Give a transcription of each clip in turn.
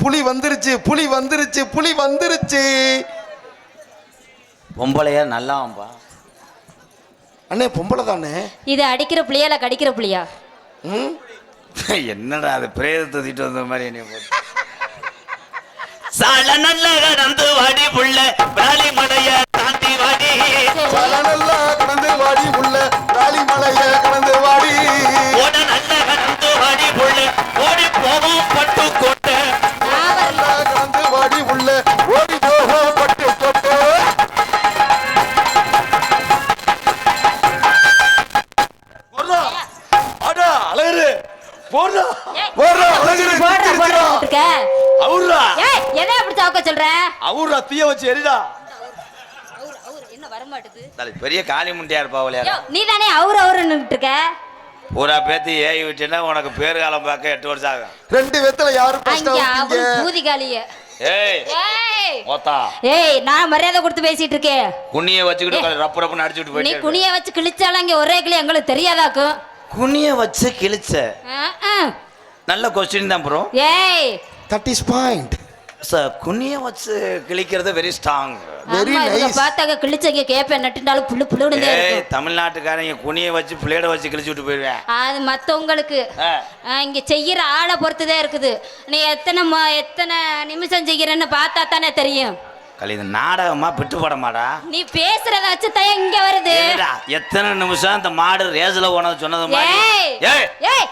புலி வந்துருச்சு புலி வந்துருச்சு புலி வந்துருச்சு. பொம்பளையா நல்லாம்பா அண்ணே பொம்பளை தானே? இது அடிக்கிற புளியா இல்ல கடிக்கிற புளியா ம்? என்னடா அது பிரேதத்தை தூக்கிட்டு வந்த மாதிரி என்னைய போட்டு. சால நல்ல கடந்து வாடி புள்ள வேலி மலைய தாண்டி வாடி. நல்லா கடந்து வாடி உள்ள ராலி மலைய கடந்து வாடி. ஓட நல்ல கடந்து வாடி புள்ள ஓடி போவோம் அவுர்ரா ஏய், எதை அப்படி சாவுக்க சொல்ற? அவுர்ரா தீய வச்சு எரிடா. அவரு, அவரு, என்ன வரமாட்டுது தலை, பெரிய காளி முண்டியா இருப்பா நீ தானே அவரு அவருன்னு இருக்க? பூரா பேத்தி ஏறி விட்டேன்னா உனக்கு பேர் காலம் பார்க்க எட்டு வருஷம் ஆகும். ரெண்டு வெத்தல யாரு அவரு பூதிகாலிய ஏய் ஏய். மொத்தா. ஏய் நான் மரியாதை கொடுத்து பேசிட்டு இருக்கேன். குனிய வச்சுக்கிட்டு ரப்பு ரப்புன்னு அடிச்சுட்டு நீ போயிட்டே குனிய வச்சு கிழிச்சாலும் இங்க ஒரே கிளி எங்களுக்கு தெரியாதாக்கும். குனிய வச்சு கிழிச்ச. நல்ல கொஸ்டின் தான் ப்ரோ. ஏய் தட் இஸ் பாயிண்ட் சார் குனிய வச்சு கிழிக்கிறது வெரி ஸ்ட்ராங் இவங்க nice. பார்த்தாக்க கிழிச்சங்க கேப்பேன் நட்டுண்டாலும் புல்லு புல்லுன்னு ஏய் தமிழ்நாட்டுக்காரங்க குனிய வச்சு பிளேட வச்சு கிழிச்சு விட்டு போயிடுவேன் அது மத்தவங்களுக்கு. இங்க செய்யற ஆளை பொறுத்துதான் இருக்குது. நீ எத்தனை ம- எத்தனை நிமிஷம் செய்யறன்னு பார்த்தா தானே தெரியும். கலை இது நாடகமா பிட்டு படமாடா. நீ பேசுறத வச்சு தான் இங்க வருது. எத்தனை நிமிஷம் இந்த மாடு ரேஸ்ல போனது சொன்னது மாதிரி? ஏய் ஏய்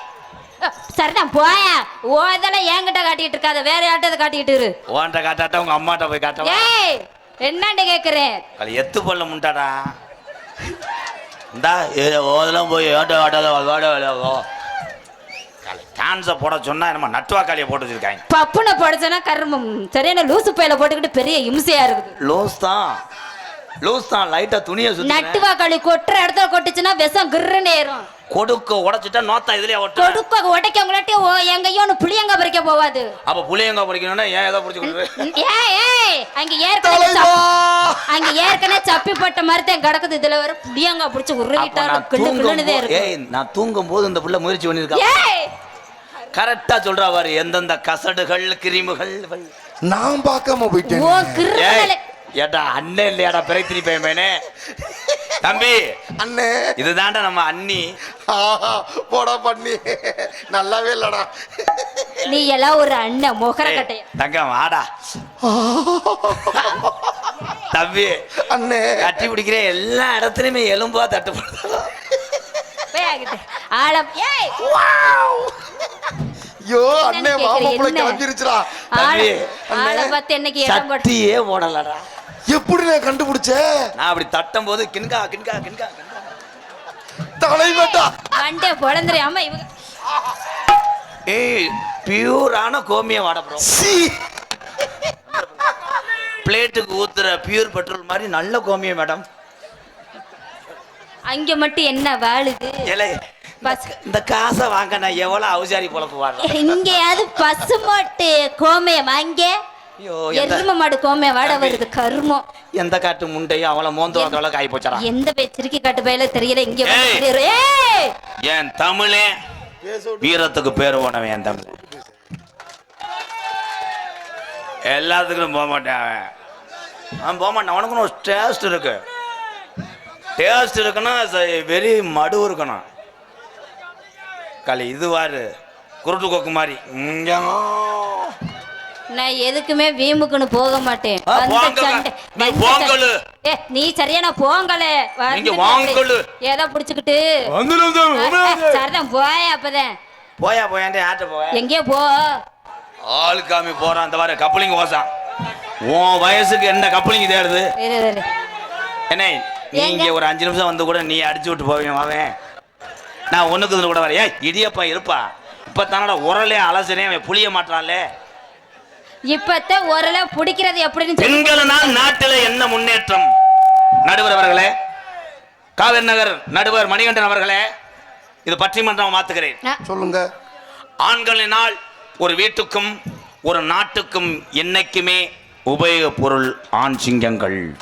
சரிதான் போயா. ஓ இதெல்லாம் என்கிட்ட காட்டிட்டு இருக்காத. வேற யார்கிட்ட காட்டிட்டு இரு. ஓன்ட்ட காட்டாட்ட உங்க அம்மாட்ட போய் காட்டவா? ஏய் என்னண்டு கேக்குறேன்? கலை எத்து பல்ல முண்டாடா இந்தா ஓதெல்லாம் போய் ஏட்ட ஆட்டாத வாட வேலையாகோ கலை டான்ஸை போட சொன்னா நம்ம நட்டுவாக்காளியை போட்டு வச்சிருக்காங்க. பப்புனை படிச்சனா கர்மம் சரியான லூசு பையில போட்டுக்கிட்டு பெரிய இம்சையா இருக்குது. லூஸ் தான் லூஸ் தான் லைட்டா துணியை சுத்தி நட்டுவா களி கொட்டுற இடத்துல கொட்டுச்சுன்னா விஷம் கிருன்னு ஏறும். கொடுக்க உடைச்சிட்டா நோத்தா இதுலயே ஒட்டு கொடுக்க உடைக்கவங்களாட்டி ஓ எங்கேயோ ஒன்று புளியங்க பறிக்க போவாது. அப்ப புளியங்க படிக்கணும்னா ஏன் ஏதோ பிடிச்சி ஏய் ஏய் அங்க ஏற்கனவே அங்க ஏற்கனவே சப்பி போட்ட மாதிரி தான் கிடக்குது இதுல வர புளியங்க பிடிச்சி நான் கிள்ளு கிள்ளுனதே இருக்கு ஏய் நான் தூங்கும் போது இந்த புள்ள முயற்சி பண்ணிருக்கா ஏய்! கரெக்டா சொல்றா பாரு எந்தெந்த கசடுகள் கிருமிகள் நான் பார்க்காம போயிட்டேன். ஏட்டா அண்ணன் இல்லையாடா பிறைத்திரி பையன்? தம்பி அண்ணே. இதுதான்டா நம்ம அண்ணி. போடா பண்ணி. நல்லாவே இல்லடா. நீ எல்லாம் ஒரு அண்ணன் முகர கட்டைய? தங்கம் வாடா. தம்பி அண்ணே. கட்டி பிடிக்கிற எல்லா இடத்துலயுமே எலும்பா தட்டுப்படுது ஆழம் ஏய்! ஐயோ அண்ணே மாமா புள்ள? கிளம்பிருச்சுடா தம்பி, ஆள ஆளை பார்த்து என்னைக்கு இடம் போடலடா. எப்படி நான் கண்டுபிடிச்ச? நான் அப்படி தட்டும் போது கிண்கா கிண்கா கிண்கா. தலைவட்டா. மண்டே பொழந்துறியாம இவங்க ஏய் பியூரான கோமியம் வாட ப்ரோ சீ. பிளேட்டுக்கு ஊத்துற பியூர் பெட்ரோல் மாதிரி நல்ல கோமியம் மேடம். அங்க மட்டும் என்ன வாழுது? ஏலே இந்த காசை வாங்க நான் எவ்வளவு அவசாரி பொழப்பு வாடுறேன் இங்கேயாவது பசு மாட்டு கோமயம் அங்கே எரும மாடு கோமயம் வாட வருது? கருமம் எந்த காட்டு முண்டையும் அவளை மோந்து வந்தவளை காய் எந்த பேச்சிருக்கி காட்டு பயில தெரியல இங்க என் தமிழே வீரத்துக்கு பேர் போனவன் என் தமிழ் எல்லாத்துக்கும் போக மாட்டேன் அவன். அவன் போக மாட்டான். அவனுக்குன்னு ஒரு டேஸ்ட் இருக்கு. டேஸ்ட் இருக்குன்னா வெரி மடு இருக்கணும். களி இது வாரு. குருட்டு கொக்கு மாதிரி. இங்க நான் எதுக்குமே வீம்புக்குன்னு போக மாட்டேன். நீ வந்த போங்கலு. சண்டை. ஏ நீ சரியான போங்கலே. நீங்க ஏதோ புடிச்சுக்கிட்டு. சரிதான் போய அப்பதான். போயா போயாண்டே ஆட்ட போய எங்கேயோ போ. ஆளு காமி போறான். அந்த வாரு கப்பலிங் ஓசான் உன் வயசுக்கு என்ன கப்பலிங் தேடுது. என்ன நீ ஏங்க? இங்க ஒரு அஞ்சு நிமிஷம் வந்து கூட நீ அடிச்சு விட்டு போவேன் அவன் நான் ஒண்ணுக்கு கூட வரேன். ஏய் இடியப்பா இருப்பா இப்ப தானடா உரலே அலசனே அவன் புளிய மாட்டான்லே இப்பத்தான் ஓரளவு பிடிக்கிறது எப்படின்னு பெண்களினால் நாட்டில என்ன முன்னேற்றம்? நடுவர் அவர்களே காவிரி நகர் நடுவர் மணிகண்டன் அவர்களே இது பட்டிமன்றம் மாத்துகிறேன். நான் சொல்லுங்க. ஆண்களினால் ஒரு வீட்டுக்கும் ஒரு நாட்டுக்கும் என்னைக்குமே உபயோக பொருள் ஆண் சிங்கங்கள்.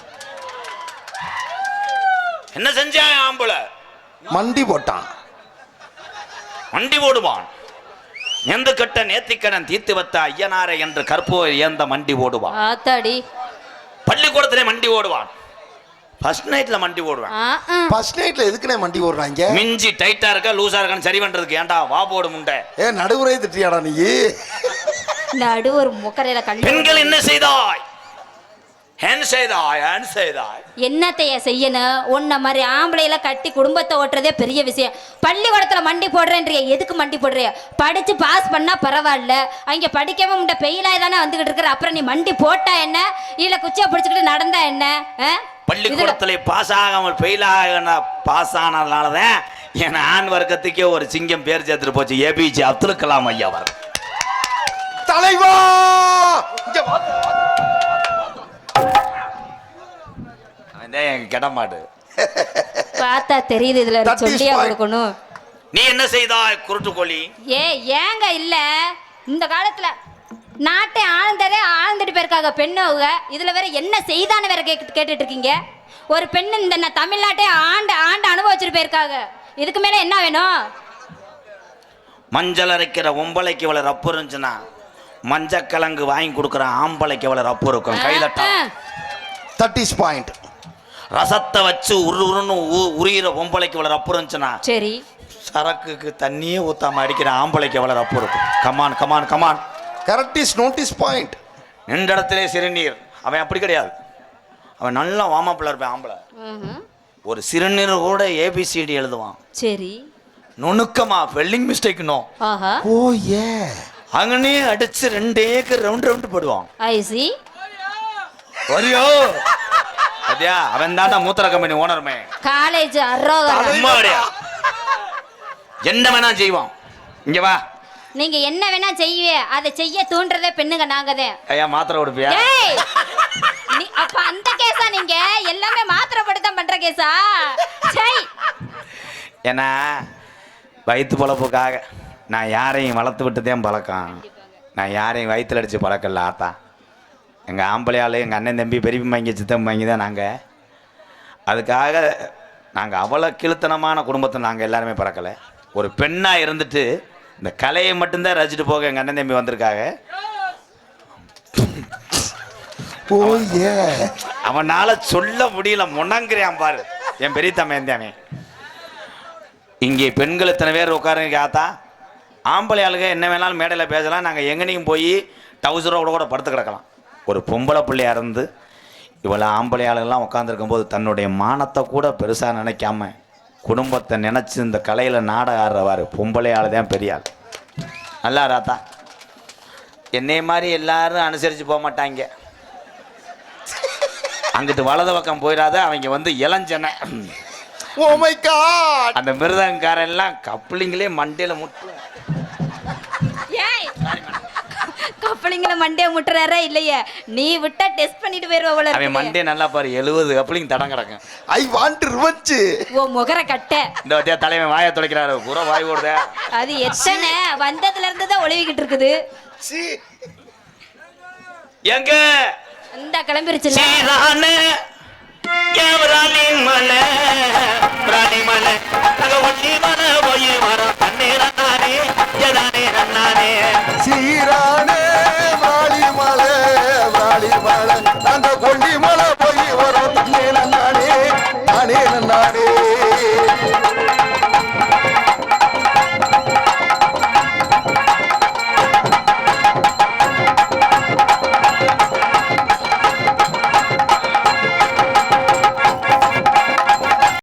என்ன செஞ்சான் ஆம்பளை? மண்டி போட்டான். வண்டி ஓடுவான் நெந்து கட்ட நேத்திக்கடன் தீர்த்து வைத்த ஐயனாரை என்று கற்போர் ஏந்த மண்டி ஓடுவான். ஆத்தாடி. பள்ளிக்கூடத்திலே மண்டி ஓடுவான். ஃபர்ஸ்ட் நைட்ல மண்டி ஓடுவான். ஃபர்ஸ்ட் நைட்ல எதுக்குனே வண்டி ஓடுறாங்க? மிஞ்சி டைட்டா இருக்கா லூசா இருக்கான்னு சரி பண்றதுக்கு ஏன்டா வா போடு முண்டை? ஏ நடுவுரை திட்டியாடா நீ? நடு ஒரு முக்கரையில கண்ணு பெண்கள் என்ன செய்தாய் ஏன் செய்தாய் ஏன் செய்தாய் என்னத்தைய செய்யணும் உன்ன மாதிரி ஆம்பளையில கட்டி குடும்பத்தை ஓட்டுறதே பெரிய விஷயம். பள்ளிக்கூடத்துல மண்டி போடுறேன்றிய எதுக்கு மண்டி போடுறிய படிச்சு பாஸ் பண்ணா பரவாயில்ல. அங்க படிக்காம முண்ட பெயிலாய் தானே வந்துகிட்டு இருக்கிற? அப்புறம் நீ மண்டி போட்டா என்ன? இல்ல குச்சியை பிடிச்சிக்கிட்டு நடந்தா என்ன? பள்ளிக்கூடத்தில் பாஸ் ஆகாமல் ஃபெயில் ஆக பாஸ் ஆனதுனால தான் என் ஆண் வர்க்கத்துக்கே ஒரு சிங்கம் பேர் சேர்த்துட்டு போச்சு. ஏபிஜே அப்துல் கலாம் ஐயா அவர் தலைவா! இங்க வா. அவன் தான் என் கிடமாடு. பார்த்தா தெரியுது இதுல That is சொல்லியா. கொடுக்கணும். நீ என்ன செய்தாய் குருட்டுக்கோழி ஏ ஏங்க இல்ல. இந்த காலத்துல நாட்டை ஆழ்ந்ததே ஆழ்ந்துட்டு போயிருக்காங்க பெண்ணவங்க இதுல வேற என்ன செய்தான்னு வேற கேட்டு கேட்டுட்டு இருக்கீங்க ஒரு பெண் இந்த ந- தமிழ்நாட்டை ஆண்டு ஆண்டு அனுபவிச்சுட்டு போயிருக்காங்க. இதுக்கு மேல என்ன வேணும்? மஞ்சள் அரைக்கிற ஒம்பளைக்கு இவ்வளவு ரப்பு இருந்துச்சுன்னா மஞ்சக்கிழங்கு வாங்கி கொடுக்குற ஆம்பளைக்கு இவ்வளவு ரப்பு இருக்கும். கைதட்டா தட் இஸ் பாயிண்ட் ரசத்தை வச்சு உரு உருன்னு உ- உரியிற பொம்பளைக்கு இவ்வளவு ரப்பு இருந்துச்சுன்னா சரி. சரக்குக்கு தண்ணியே ஊத்தாம அடிக்கிற ஆம்பளைக்கு எவ்வளவு ரப்பு இருக்கும். Come on come on come on correct is notice point நின்ற இடத்திலே சிறுநீர். அவன் அப்படி கிடையாது. அவன் நல்லா வாமாப்பிள்ள இருப்பான் ஆம்பளை. ஒரு சிறுநீர் கூட ஏபிசிடி எழுதுவான். சரி. நுணுக்கமா வெல்லிங் மிஸ்டேக்னோ ஆஹா. ஓ ஏ அங்கனே அடிச்சு ரெண்டு ஏக்கர் ரவுண்ட் ரவுண்ட் போடுவான். ஐசி வரியோ? அதையா அவன் தாண்டா மூத்திர கம்பெனி ஓனருமே காலேஜ் வரியா என்ன வேணா செய்வான் இங்க வா. நீங்க என்ன வேணா செய்வே. அதை செய்ய தூண்டுறதே பெண்ணுங்க நாங்கதே. ஐயா மாத்திரை கொடுப்பியா? அப்ப அந்த கேஸா நீங்க? எல்லாமே மாத்திரை போட்டு தான் பண்ற கேஸா? சை! ஏன்னா வயிற்று பொழப்புக்காக நான் யாரையும் வளர்த்து விட்டு தான் பழக்கம். நான் யாரையும் வயிற்றுல அடித்து பழக்கல ஆத்தா. எங்கள் ஆம்பளையாள் எங்கள் அண்ணன் தம்பி பெரியப்பா இங்கே சித்தம் வாங்கி தான் நாங்கள் அதுக்காக நாங்கள் அவ்வளோ கீழ்த்தனமான குடும்பத்தை நாங்கள் எல்லாருமே பிறக்கலை. ஒரு பெண்ணாக இருந்துட்டு இந்த கலையை மட்டும்தான் ரசிச்சுட்டு போக எங்கள் அண்ணன் தம்பி வந்திருக்காங்க. அவனால சொல்ல முடியல முணங்குறான் பாரு. என் பெரிய அவன் இங்கே பெண்கள் இத்தனை பேர் உட்காருங்க ஆத்தா? ஆம்பளை ஆளுங்க என்ன வேணாலும் மேடையில் பேசலாம். நாங்கள் எங்கனையும் போய் டவுசரோட கூட படுத்து கிடக்கலாம். ஒரு பொம்பளை பிள்ளையா இருந்து இவ்வளோ ஆம்பளை ஆளுங்கெல்லாம் உட்காந்துருக்கும் போது தன்னுடைய மானத்தை கூட பெருசாக நினைக்காம குடும்பத்தை நினச்சி இந்த கலையில் நாடகம் ஆடுறவாரு. பொம்பளை ஆள் தான் பெரிய ஆள் நல்லா ராத்தா. என்னைய மாதிரி எல்லாரும் அனுசரித்து போக மாட்டாங்க. அங்கிட்டு வலது பக்கம் போயிடாத அவங்க வந்து இளஞ்சனை. காட் அந்த மிருதங்காரன் எல்லாம் கப்ளிங்களே மண்டையில முட்டு ஏய் கப்பலிங்கள மண்டைய முட்டுறாரா இல்லையே? நீ விட்டா டெஸ்ட் பண்ணிட்டு போயிருவ போல அவன். மண்டே நல்லா பாரு எழுபது கப்ளிங் தடம் கிடக்கும். ஐ வாண்ட் ரிவெஞ்ச் ஓ முகர கட்ட. இந்த வத்தியா தலைவன் வாயை துடைக்கிறாரு பூரா வாய் ஓடுதே. அது எத்தனை? வந்ததுல இருந்து தான் ஒளிவிக்கிட்டு இருக்குது. சி. எங்க? இந்த கிளம்பிருச்சுல. சீரான ஏவராணி மலை பிராணி மலை. அங்க ஜடானே ஜடானே அண்ணானே. சீரானே வாலிமலை வாலிமலை அந்த கொண்டிமலை.